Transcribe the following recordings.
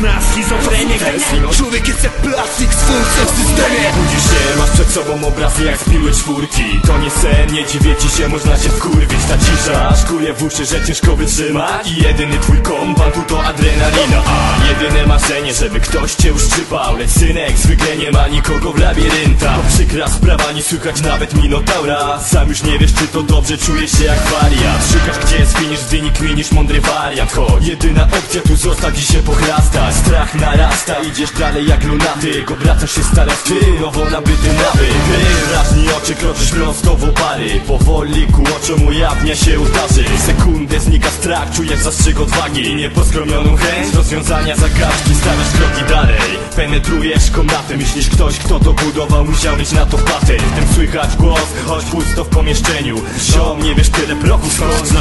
na schizofrenię Człowiek jest jak plastik z funkcją w systemie przed sobą obraz jak z piły czwórki. To nie sen, nie dziwię ci się, można się wkurwić. Ta cisza szkuje w uszy, że ciężko wytrzymać I jedyny twój kompan to adrenalina. A jedyne marzenie, żeby ktoś cię uszczypał. Lecz synek zwykle nie ma nikogo w labiryntach To przykra sprawa, nie słychać nawet minotaura. Sam już nie wiesz czy to dobrze, czujesz się jak wariat. Szukasz gdzie spinisz, gdy nie kminisz mądry wariant Choć jedyna opcja tu zostać i się pochlastać Strach narasta, idziesz dalej jak lunatyk. Obracasz się stara ty, nowo nabyty nawyk Wyraźni oczy, kroczysz prosto w opary. Powoli ku oczom ujawnia się utarzy. Sekundę znika strach, czujesz zastrzyk odwagi. Nieposkromioną chęć rozwiązania zagadki Stawiasz kroki dalej, penetrujesz komnaty Myślisz ktoś, kto to budował, musiał mieć na to patent Wtem słychać głos, choć pusto w pomieszczeniu. Ziom, nie wiesz tyle prochu, skąd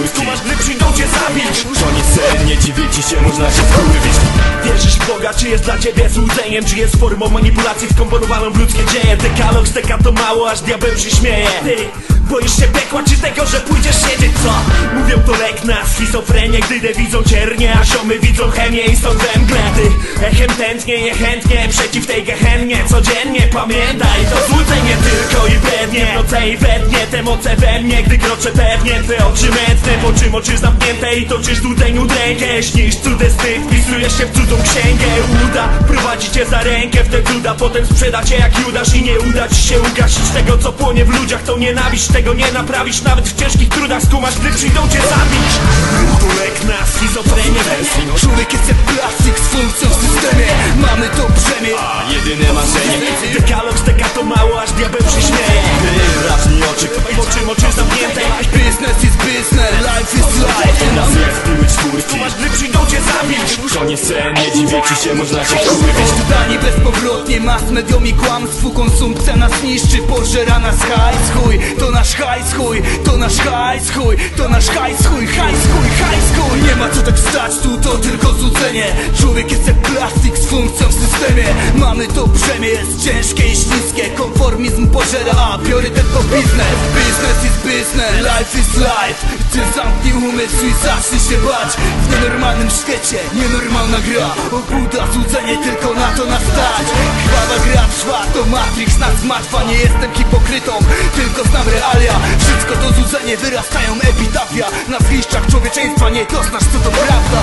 piły czwórki Masz gdy przyjdą cię zabić? To nie sen, nie dziwię ci się, można się wkurwić. Wierzysz w Boga, czy jest dla ciebie złudzeniem? Czy jest formą manipulacji wkomponowaną w ludzkie dzieje? Dekalog steka to mało, aż diabeł się śmieje. Ty, boisz się piekła, czy tego, że pójdziesz siedzieć, co? Mówią to lek na schizofrenię, gdy te widzą ciernie A ziomy widzą chemię i są we mgle. Ty, echem tętnie, niechętnie, przeciw tej gehennie Codziennie pamiętaj, to złudzenie tylko i pewnie W noce i we dnie, te moce we mnie Gdy kroczę pewnie, twe oczy mętne Po czym oczy zamknięte i toczysz złudzeniu drękę Śnisz cudze styk, wpisujesz się w cudzą księgę. Uda, prowadzi cię za rękę w te cuda Potem sprzeda cię jak Judasz i nie uda ci się ugasić Tego co płonie w ludziach, tą nienawiść Tego nie naprawisz nawet w ciężkich trudach Skumasz, gdy przyjdą cię zabić. Ruchu lek na schizofrenię Człowiek jest jak plastik z funkcją w systemie. Mamy to brzemię. A jedyne marzenie. Dekalog steka to mało, aż diabeł się śmieje. Wyraźni oczy, Oczy, oczy zamknięte. Business is business, life is life. Nas jak z piły czwórki Masz gdy przyjdą cię zabić. To nie sen, nie dziwię ci się, można się wkurwić Zdanie bezpowrotnie, mas mediom i kłamstwu Konsumpcja nas niszczy, pożera nas hajs chuj. To nasz hajs chuj, to nasz hajs chuj. To nasz hajs chuj, hajs chuj, hajs chuj. Nie ma co tak stać, tu to tylko złudzenie. Człowiek jest jak plastik z funkcją w systemie. Mamy to brzemię, jest ciężkie i śliskie. Konformizm pożera, a priorytet to biznes. Business is business, life is life. Ty zamknij umysł i zacznij się bać. W nienormalnym świecie, nienormalna gra. Obuda, złudzenie, tylko na to nas stać Krwawa gra trwa, to Matrix tak nas martwa Nie jestem hipokrytą, tylko znam realia. Wszystko to złudzenie, wyrastają epitafia. Na zgliszczach człowieczeństwa nie doznasz co to prawda.